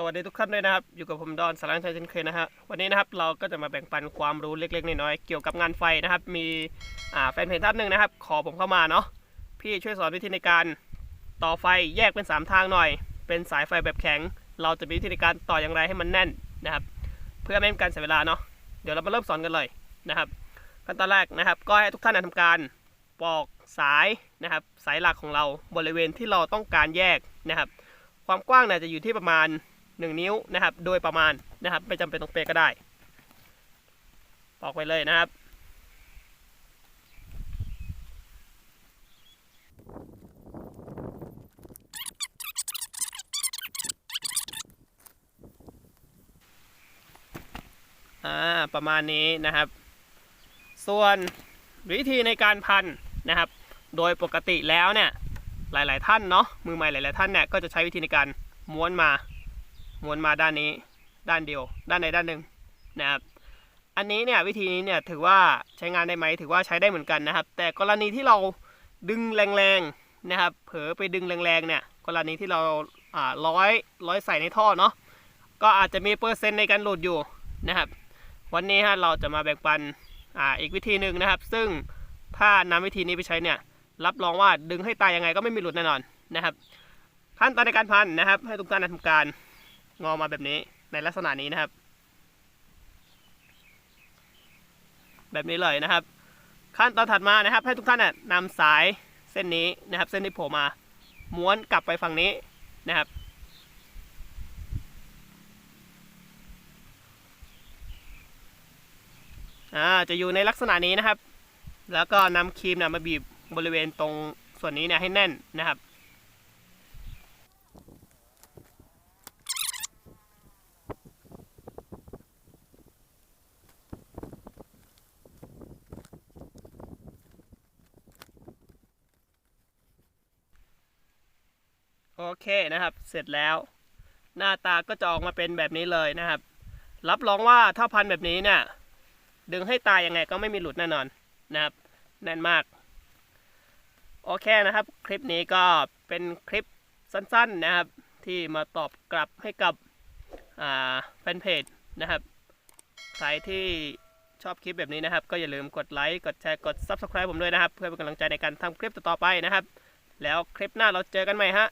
สวัสดีทุกท่านด้วยนะครับ อยู่กับผมดอนสารังชัยเช่นเคยนะฮะวันนี้นะครับเราก็จะมาแบ่งปันความรู้เล็กๆน้อยๆเกี่ยวกับงานไฟนะครับ มีแฟนเพจท่านหนึ่งนะครับ ขอผมเข้ามาเนาะพี่ช่วยสอนวิธีในการต่อไฟแยกเป็น 3 ทางหน่อย เป็นสายไฟแบบแข็ง เราจะมีวิธีในการต่ออย่างไรให้มันแน่นนะครับ เพื่อไม่ให้การเสียเวลาเนาะเดี๋ยวเรามาเริ่มสอนกันเลยนะครับขั้นตอนแรกนะครับ ก็ให้ทุกท่านนะทำการปอกสายนะครับ สายหลักของเราบริเวณที่เราต้องการแยกนะครับ ความกว้างเนี่ยจะอยู่ที่ประมาณ 1 นิ้วนะครับ โดยประมาณนะครับ ไม่จำเป็นต้องเป๊ะก็ได้ปอกไปเลยนะครับอ่าประมาณนี้นะครับ ส่วนวิธีในการพันนะครับ โดยปกติแล้วเนี่ยหลาย ๆ ท่านเนาะมือใหม่หลาย ๆ ท่านเนี่ยก็จะใช้วิธีในการม้วนมา ม้วนมาด้านนี้ด้านเดียว ด้านใดด้านหนึ่งนะครับอันนี้เนี่ยวิธีนี้เนี่ยถือว่าใช้งานได้ไหมถือว่าใช้ได้เหมือนกันนะครับ แต่กรณีที่เราดึงแรงๆนะครับ เผลอไปดึงแรงๆเนี่ยกรณีที่เราอ่าร้อยร้อยใส่ในท่อเนาะก็อาจจะมีเปอร์เซ็นต์ในการหลุดอยู่นะครับ วันนี้ฮะเราจะมาแบ่งปันอ่าอีกวิธีหนึ่งนะครับ ซึ่งถ้านำวิธีนี้ไปใช้เนี่ยรับรองว่าดึงให้ตายยังไงก็ไม่มีหลุดแน่นอนนะครับขั้นตอนในการพันนะครับ ให้ทุกท่านทำการ งอมาแบบนี้ในลักษณะนี้นะครับ แบบนี้เลยนะครับ ขั้นตอนถัดมานะครับ ให้ทุกท่านน่ะนำสายเส้นนี้นะครับ เส้นที่โผล่มา ม้วนกลับไปฝั่งนี้นะครับ จะอยู่ในลักษณะนี้นะครับ แล้วก็นำครีมเนี่ยมาบีบบริเวณตรงส่วนนี้เนี่ยให้แน่นนะครับ โอเคนะครับ เสร็จแล้ว หน้าตาก็จะออกมาเป็นแบบนี้เลยนะครับ รับรองว่าถ้าพันแบบนี้เนี่ยดึงให้ตายยังไงก็ไม่มีหลุดแน่นอนนะครับ แน่นมาก โอเคนะครับ คลิปนี้ก็เป็นคลิปสั้นๆนะครับ ที่มาตอบกลับให้กับแฟนเพจนะครับใครที่ชอบคลิปแบบนี้นะครับ ก็อย่าลืมกดไลค์ กดแชร์ กด Subscribe ผมด้วยนะครับ เพื่อเป็นกำลังใจในการทำคลิปต่อๆไปนะครับ แล้วคลิปหน้าเราเจอกันใหม่ฮะ